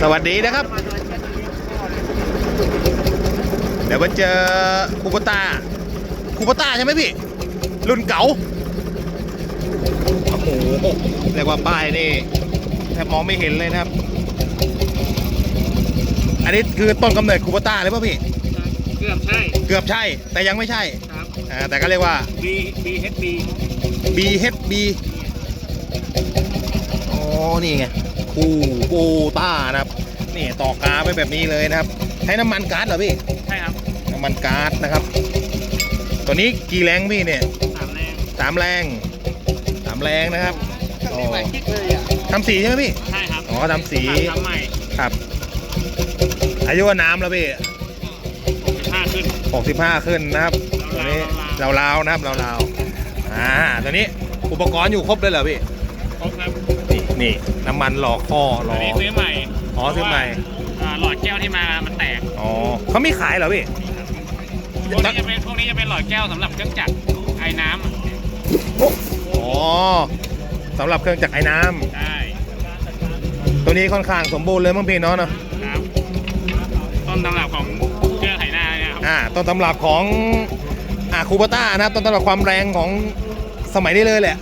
สวัสดีนะครับ เดี๋ยวมาเจอคูปต้าคูปต้าใช่ไหมพี่ รุ่นเก่าโอ้โหเรียกว่าป้ายนี่แทบมองไม่เห็นเลยนะครับ อันนี้คือต้นกำเนิดคูปต้าเลยป่ะพี่ เกือบใช่ เกือบใช่ แต่ยังไม่ใช่ครับอ่าแต่ก็เรียกว่า B B H B BHB อ๋อ นี่ไง คูโกต้านะครับนี่ต่อกาไปแบบนี้เลยนะครับ ใช้น้ำมันก๊าซเหรอพี่ใช่ครับน้ำมันก๊าซนะครับ ตัวนี้กี่แรงพี่เนี่ยสามแรงสามแรงสามแรงนะครับอ๋อคิดเลยอะทำสีใช่ไหมพี่ใช่ครับอ๋อทำสีทำใหม่ครับ อายุว่าน้ำแล้วพี่ห้าขึ้น65ขึ้นนะครับตัวนี้ราวๆนะครับราวๆอ่าตัวนี้อุปกรณ์อยู่ครบเลยเหรอพี่ครบครับ นี่นี่น้ำมันหล่อข้อหล่อัอนนี้ซื้อใหม่อ๋อซื้อใหม่เพราะว่าอ่าหลอดแก้วที่มา มันแตกอ๋อเขาไม่ขายเหรอพี่พวกนี้จะเป็นพวกนี้จะเป็นหลอดแก้วสำหรับเครื่องจักรไอ้น้ำอะอ๋อสำหรับเครื่องจักรไอ้น้ใช่ำตัวนี้ค่อนข้างสมบูรณ์เลยมั้งพี่เนาะเนอะครับต้นตำรับของเครื่องไถนาเนี่ยครับอ่าต้นตำรับของอ่าคูปต้านะครับต้นตำรับความแรงของสมัยนี้เลยแหละ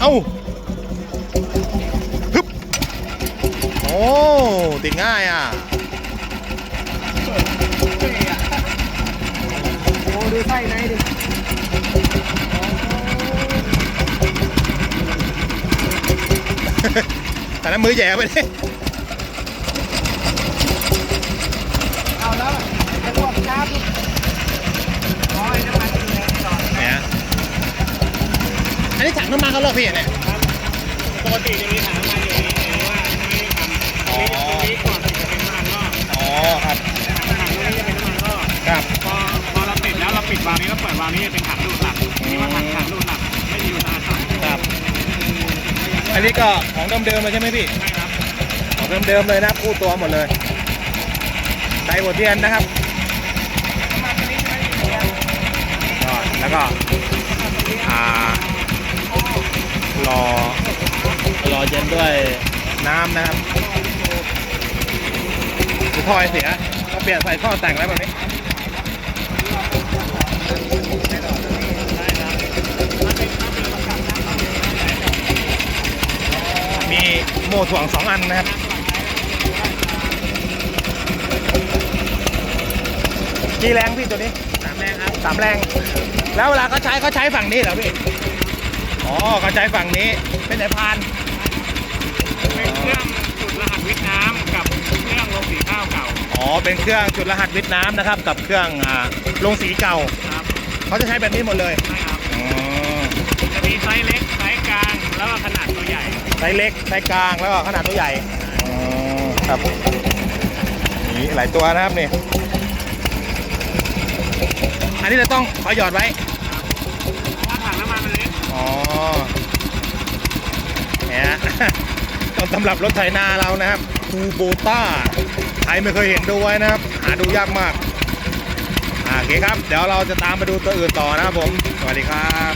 เอ้าฮึบโอ้ติดง่ายอะโอ้ดูไส้ในดิแต่นั้นมือแย่ไปดิเอาแล้วจะพวกจ้าบอ๋อไอ้น้ำมันแรงหลอด เนี่ย อันนี้ถังน้ำมันเขาหรอพี่เนี่ยปกติจะมีถังน้ำมันอยู่นี้หรือว่าไม่ได้ทำอ๋อตรงนี้ก่อนถึงจะเป็นน้ำมันรอดอ๋อครับถังตรงนี้จะเป็นน้ำมันรอดครับพอพอเราปิดแล้วเราปิดวาล์วนี้แล้วเปิดวาล์วนี้จะเป็นถังดูดหลักนี่ว่าถังถังดูดหลักไม่มีอุตสาหกรรมครับ อันนี้ก็ของเดิมๆเลยใช่ไหมพี่ใช่ครับของเดิมๆเลยนะครับคู่ตัวหมดเลยใส่หัวเทียนนะครับก็แล้วก็อ่า รอรอเย็นด้วยน้ำนะครับคือท่อไอเสียก็เปลี่ยนใส่ท่อแต่งแล้วแบบนี้มีโม่ถ่วงสองอันนะครับกี่แรงพี่ตัวนี้สามแรงครับสามแรง แล้วเวลาเขาใช้เขาใช้ฝั่งนี้เหรอพี่ อ๋อเขาใช้ฝั่งนี้เป็นสายพานเป็นเครื่องจุดรหัสวิทย์น้ำกับเครื่องลงสีข้าวเก่าอ๋อเป็นเครื่องจุดรหัสวิทย์น้ำนะครับ กับเครื่องอ่าลงสีเก่าครับเขาจะใช้แบบนี้หมดเลยใช่ครับอ๋อจะมีไซส์เล็กไซส์กลางแล้วก็ขนาดตัวใหญ่ไซส์เล็กไซส์กลางแล้วก็ขนาดตัวใหญ่อ๋อครับนี่หลายตัวนะครับนี่อันนี้เราต้องขอหยอดไว้ เพราะว่าถังน้ำมันมันเล็ก อ๋อ เนี่ยต้นตำรับรถไถนาเรานะครับคูโบต้าใครไม่เคยเห็นดูไว้นะครับ หาดูยากมากโอเคครับ เดี๋ยวเราจะตามไปดูตัวอื่นต่อนะครับผม สวัสดีครับ